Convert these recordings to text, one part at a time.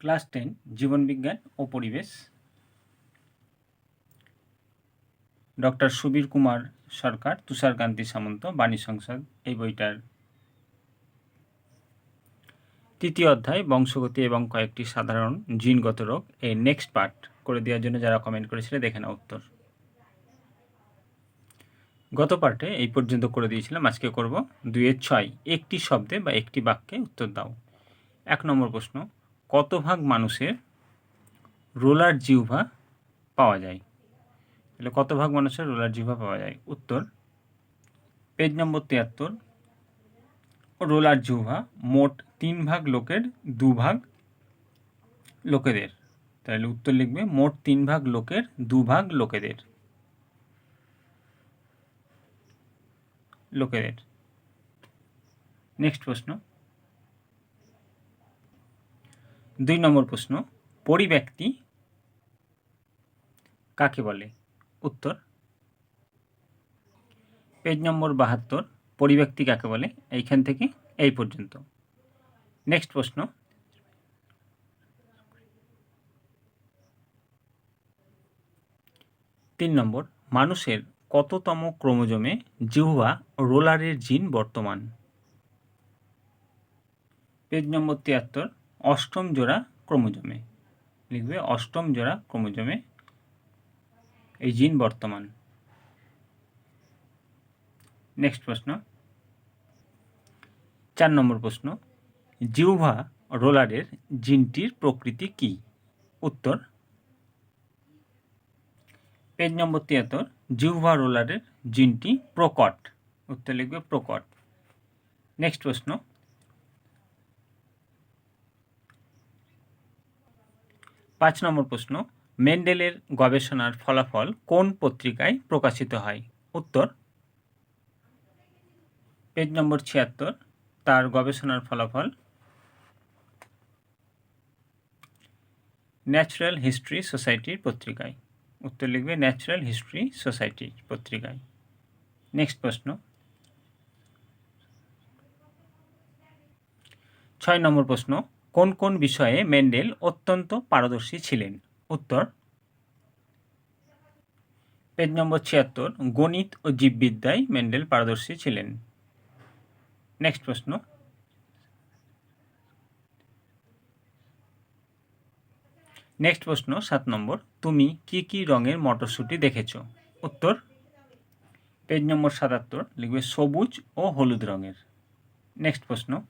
Class ten, জীবনবিজ্ঞান ও পরিবেশ। ডক্টর সুবীর কুমার সরকার তুষারকান্তি সামন্ত, বাণী সংসদ, এই বইটার তৃতীয় অধ্যায়, বংশগতি এবং কয়েকটি সাধারণ জিনগত রোগ এই নেক্সট পার্ট করে দেওয়ার জন্য যারা কমেন্ট করেছিল, দেখে না উত্তর। গত পার্টে এই পর্যন্ত করে দিয়েছিলাম, আজকে করব দুইয়ের ছয়, একটি শব্দে বা একটি বাক্যে উত্তর দাও। এক নম্বর প্রশ্ন কত ভাগ মানুষের রোলার জিহ্বা পাওয়া যায়? তাহলে কত ভাগ মানুষের রোলার জিহ্বা পাওয়া যায়? উত্তর পেজ নম্বর তিয়াত্তর। রোলার জিহ্বা মোট তিন ভাগ লোকের, দু ভাগ লোকেদের। তাহলে উত্তর লিখবে, মোট তিন ভাগ লোকের, দু ভাগ লোকেদের। লোকেদের। নেক্সট প্রশ্ন। দুই নম্বর প্রশ্ন, পরিব্যক্তি কাকে বলে? উত্তর, পেজ নম্বর বাহাত্তর, পরিব্যক্তি কাকে বলে? এইখান থেকে এই পর্যন্ত। নেক্সট প্রশ্ন, তিন নম্বর, মানুষের কততম ক্রোমোজোমে জিহ্বা রোলারের জিন বর্তমান? পেজ নম্বর তিয়াত্তর অষ্টম জোড়া ক্রোমোজোমে। লিখবে অষ্টম জোড়া ক্রোমোজোমে। এই জিন বর্তমান। নেক্সট প্রশ্ন। চার নম্বর প্রশ্ন। জিহ্বা রোলারের জিনটির প্রকৃতি কি? উত্তর। পেজ নম্বর তিয়াত্তর। জিহ্বা রোলারের জিনটি প্রকট। উত্তর লিখবে প্রকট। নেক্সট প্রশ্ন। পাঁচ নম্বর প্রশ্ন, মেন্ডেলের গবেষণার ফলাফল কোন পত্রিকায় প্রকাশিত হয়? উত্তর, পেজ নম্বর ছিয়াত্তর, তার গবেষণার ফলাফল ন্যাচারাল হিস্ট্রি সোসাইটির পত্রিকায়। উত্তর লিখবে, ন্যাচারাল হিস্ট্রি সোসাইটি পত্রিকায়। নেক্সট প্রশ্ন, ছয় নম্বর প্রশ্ন কোন কোন বিষয়ে মেন্ডেল অত্যন্ত পারদর্শী ছিলেন? উত্তর, পেজ নম্বর ছিয়াত্তর, গণিত ও জীববিদ্যায় মেন্ডেল পারদর্শী ছিলেন। নেক্সট প্রশ্ন। নেক্সট প্রশ্ন, সাত নম্বর, তুমি কি কি রঙের মটরশুঁটি দেখেছ? উত্তর, পেজ নম্বর সাতাত্তর, লিখবে সবুজ ও হলুদ রঙের। নেক্সট প্রশ্ন।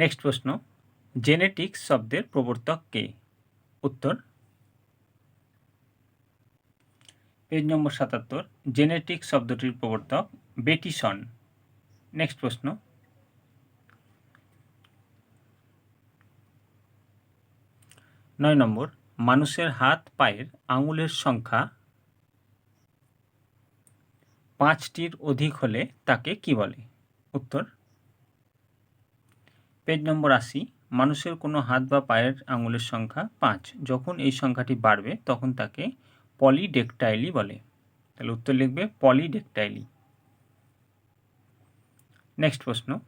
নেক্সট প্রশ্ন, জেনেটিক্স শব্দের প্রবর্তক কে? উত্তর, পেজ নম্বর সাতাত্তর, জেনেটিক্স শব্দটির প্রবর্তক বেটিসন নেক্সট প্রশ্ন, নয় নম্বর, মানুষের হাত পায়ের আঙুলের সংখ্যা পাঁচটির অধিক হলে তাকে কি বলে? উত্তর পেজ নম্বর আশি, মানুষের কোনো হাত বা পায়ের আঙুলের সংখ্যা পাঁচ। যখন এই সংখ্যাটি বাড়বে, তখন তাকে পলিডেকটাইলি বলে। তাহলে উত্তর লিখবে পলিডেকটাইলি নেক্সট প্রশ্ন।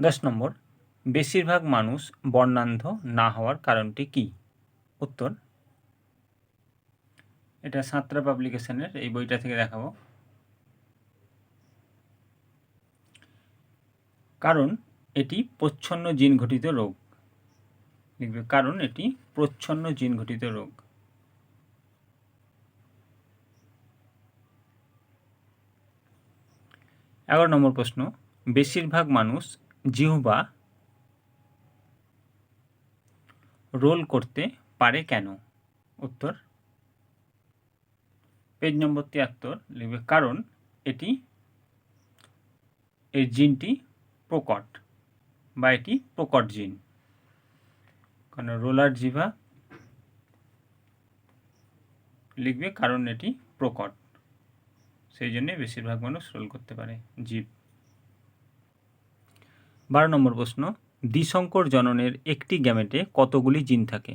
দশ নম্বর, বেশিরভাগ মানুষ বর্ণান্ধ না হওয়ার কারণটি কি? উত্তর, এটা সাঁতরা পাবলিকেশনের এই বইটা থেকে দেখাবো। কারণ এটি প্রচ্ছন্ন জিন ঘটিত রোগ। লিখবে কারণ এটি প্রচ্ছন্ন জিন ঘটিত রোগ। এগারো নম্বর প্রশ্ন, বেশিরভাগ মানুষ জিহ্বা রোল করতে পারে কেন? উত্তর, পেজ নম্বর তিয়াত্তর লিখবে, কারণ এটি এই জিনটি প্রকট বা এটি প্রকট জিন। কারণ রোলার জিভা লিখবে কারণ এটি প্রকট। সেই জন্যে বেশিরভাগ মানুষ রোল করতে পারে জীব। বারো নম্বর প্রশ্ন, দ্বিশঙ্কর জননের একটি গ্যামেটে কতগুলি জিন থাকে?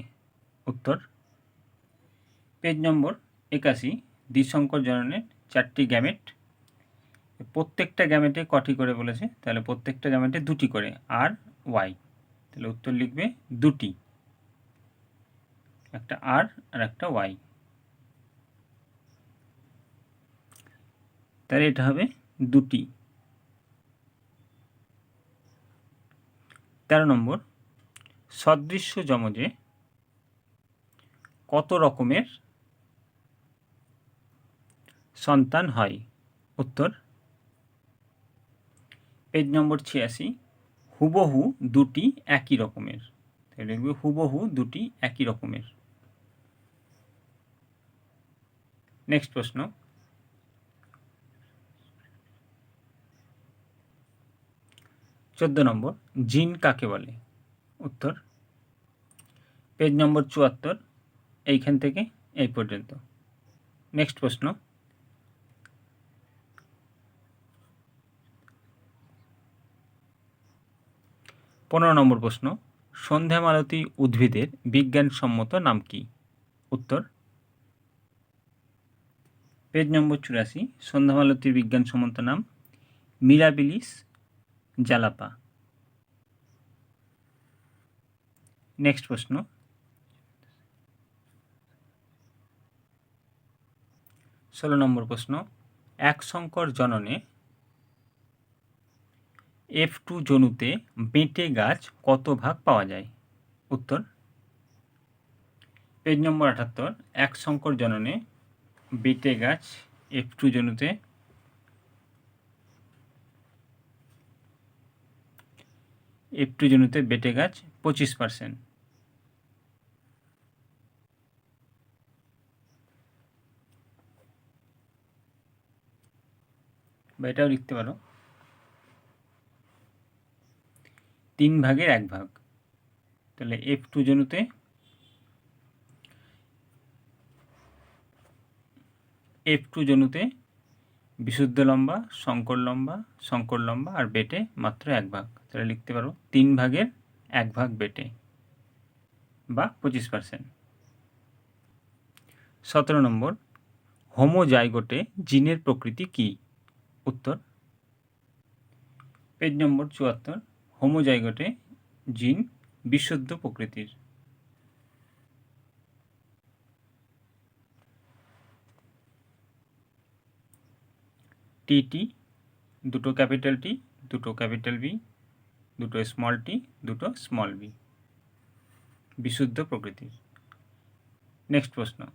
উত্তর, পেজ নম্বর একাশি, দ্বিশঙ্কর জননের চারটি গ্যামেট প্রত্যেকটা গ্যামেটে কটি করে বলেছে? তাহলে প্রত্যেকটা গ্যামেটে দুটি করে। আর ওয়াই তাহলে উত্তর লিখবে দুটি। একটা আর আর একটা ওয়াই তাহলে এটা হবে দুটি। তেরো নম্বর। সদৃশ্য যমজে কত রকমের সন্তান হয়? উত্তর পেজ নম্বর ছিয়াশি, হুবহু দুটি একই রকমের। লিখবে হুবহু দুটি একই রকমের। নেক্সট প্রশ্ন। চোদ্দ নম্বর, জিন কাকে বলে? উত্তর। পেজ নম্বর চুয়াত্তর, এইখান থেকে এই পর্যন্ত। নেক্সট প্রশ্ন। পনেরো নম্বর প্রশ্ন সন্ধ্যামালতী উদ্ভিদের বিজ্ঞানসম্মত নাম কি? উত্তর, পেজ নম্বর চুরাশি সন্ধ্যামালতীর বিজ্ঞানসম্মত নাম মিরাবিলিস জালাপা নেক্সট প্রশ্ন, ষোলো নম্বর প্রশ্ন, এক সংকর জননে এফ টু জনুতে বেঁটে গাছ কত ভাগ পাওয়া যায়? উত্তর, পেজ নম্বর আটাত্তর, এক সংকর জননে বেটে গাছ এফ টু জনুতে এফ টু জনুতে বেটে গাছ পঁচিশ পার্সেন্ট বা এটাও লিখতে পারো। তিন ভাগের এক ভাগ। তাহলে এফ টু জনুতে এফ টু জনুতে বিশুদ্ধ লম্বা শঙ্কর লম্বা শঙ্কর লম্বা আর বেটে মাত্র এক ভাগ। তাহলে লিখতে পারো তিন ভাগের এক ভাগ বেটে বা পঁচিশ পার্সেন্ট সতেরো নম্বর, হোমোজাইগোটে জিনের প্রকৃতি কি? উত্তর, পেজ নম্বর চুয়াত্তর। হোমোজাইগোটে জিন বিশুদ্ধ প্রকৃতির। টিটি দুটো ক্যাপিটাল টি, দুটো ক্যাপিটাল বি, দুটো স্মল টি, দুটো স্মল বি। বিশুদ্ধ প্রকৃতির। নেক্সট প্রশ্ন।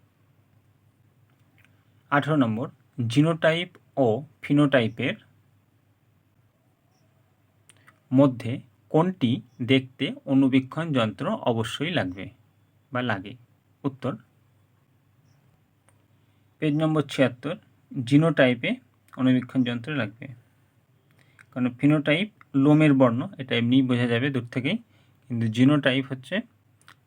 আঠারো নম্বর, জিনোটাইপ ও ফিনোটাইপের মধ্যে কোনটি দেখতে অনুবীক্ষণ যন্ত্র অবশ্যই লাগবে বা লাগে? উত্তর, পেজ নম্বর ছিয়াত্তর, জিনোটাইপে অনুবীক্ষণ যন্ত্র লাগবে। কারণ ফিনোটাইপ লোমের বর্ণ, এটা এমনিই বোঝা যাবে দূর থেকেই। কিন্তু জিনোটাইপ হচ্ছে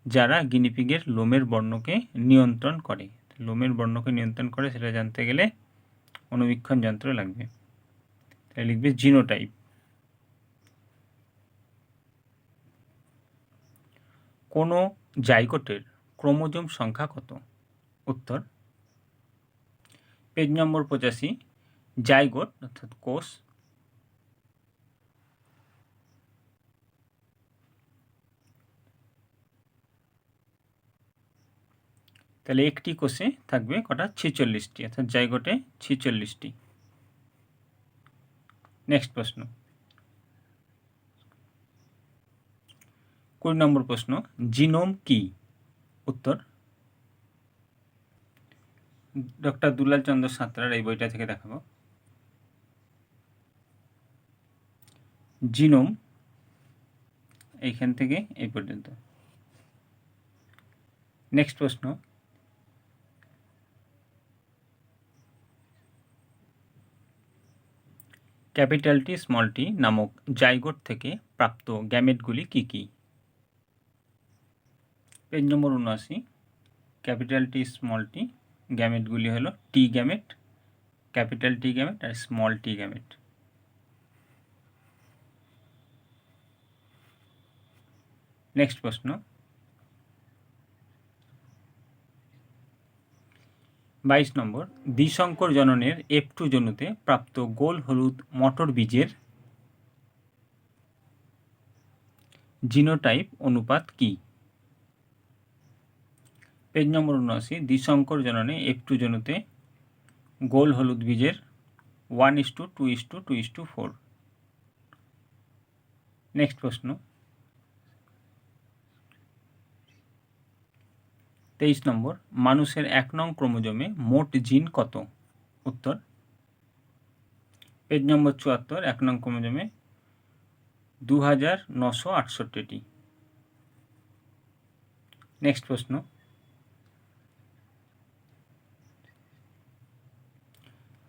যারা গিনিপিগের লোমের বর্ণকে নিয়ন্ত্রণ করে। লোমের বর্ণকে নিয়ন্ত্রণ করে, সেটা জানতে গেলে অনুবীক্ষণ যন্ত্র লাগবে। তাই লিখবে জিনোটাইপ। কোনো জাইগোটের ক্রোমোজোম সংখ্যা কত? উত্তর। পেজ নম্বর পঁচাশি, জাইগোট, অর্থাৎ কোষ। তাহলে একটি কোষে থাকবে কটা? ছেচল্লিশটি, অর্থাৎ জায়গোটে ছেচল্লিশটি। নেক্সট প্রশ্ন। কুড়ি নম্বর প্রশ্ন, জিনোম কি? উত্তর, ডক্টর দুলাল চন্দ্র সাঁতরার এই বইটা থেকে দেখাবো। জিনোম এইখান থেকে এই পর্যন্ত। নেক্সট প্রশ্ন ক্যাপিটাল টি স্মল টি নামক জাইগোট থেকে প্রাপ্ত গ্যামেটগুলি কী কী? পেজ নম্বর উনআশি ক্যাপিটাল টি, স্মল টি গ্যামেটগুলি হলো T gamete, capital T gamete আর স্মল টি গ্যামেট। নেক্সট প্রশ্ন। বাইশ নম্বর, দ্বিশঙ্কর জননের এফ টু জনুতে প্রাপ্ত গোল হলুদ মটর বীজের জিনোটাইপ অনুপাত কি? পেজ নম্বর উনআশি দ্বিশঙ্কর জননে এফ টু জনুতে গোল হলুদ বীজের one is to two is to two is to four next প্রশ্ন। তেইশ নম্বর, মানুষের এক নং ক্রোমোজোমে মোট জিন কত? উত্তর। পেজ নম্বর চুয়াত্তর, এক নং ক্রোমোজোমে দু হাজার নশো আটষট্টিটি। নেক্সট প্রশ্ন।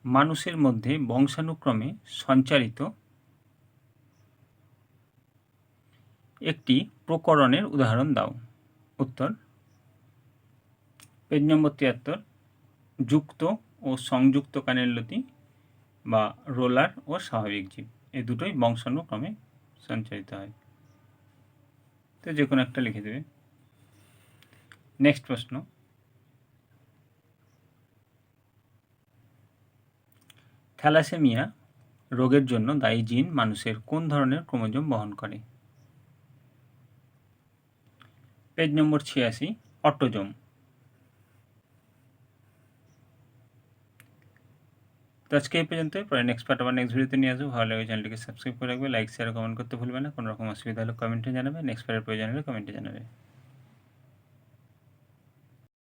মানুষের মধ্যে বংশানুক্রমে সঞ্চারিত একটি প্রকরণের উদাহরণ দাও। উত্তর, পেজ নম্বর তিয়াত্তর, যুক্ত ও সংযুক্ত কানের লতি বা রোলার ও স্বাভাবিক জীব। এ দুটোই বংশানুক্রমে সঞ্চারিত হয়। তো যে কোনো একটা লিখে দেবে। নেক্সট প্রশ্ন থ্যালাসেমিয়া রোগের জন্য দায়ী জিন মানুষের কোন ধরনের ক্রোমোজোম বহন করে? পেজ নম্বর ছিয়াশি অটোজোম তো আজকে এই পর্যন্ত পরে নেক্সট পার্ট আবার নেক্সট ভিডিওতে নিয়ে আসব। ভালো লাগে চ্যানেলটিকে সাবস্ক্রাইব করে রাখবে। লাইক শেয়ার কমেন্ট করতে ভুলবে না। কোনো রকম অসুবিধা হলে কমেন্টে জানাবে। নেক্সট পার্টের প্রয়োজন হলে কমেন্টে জানাবে।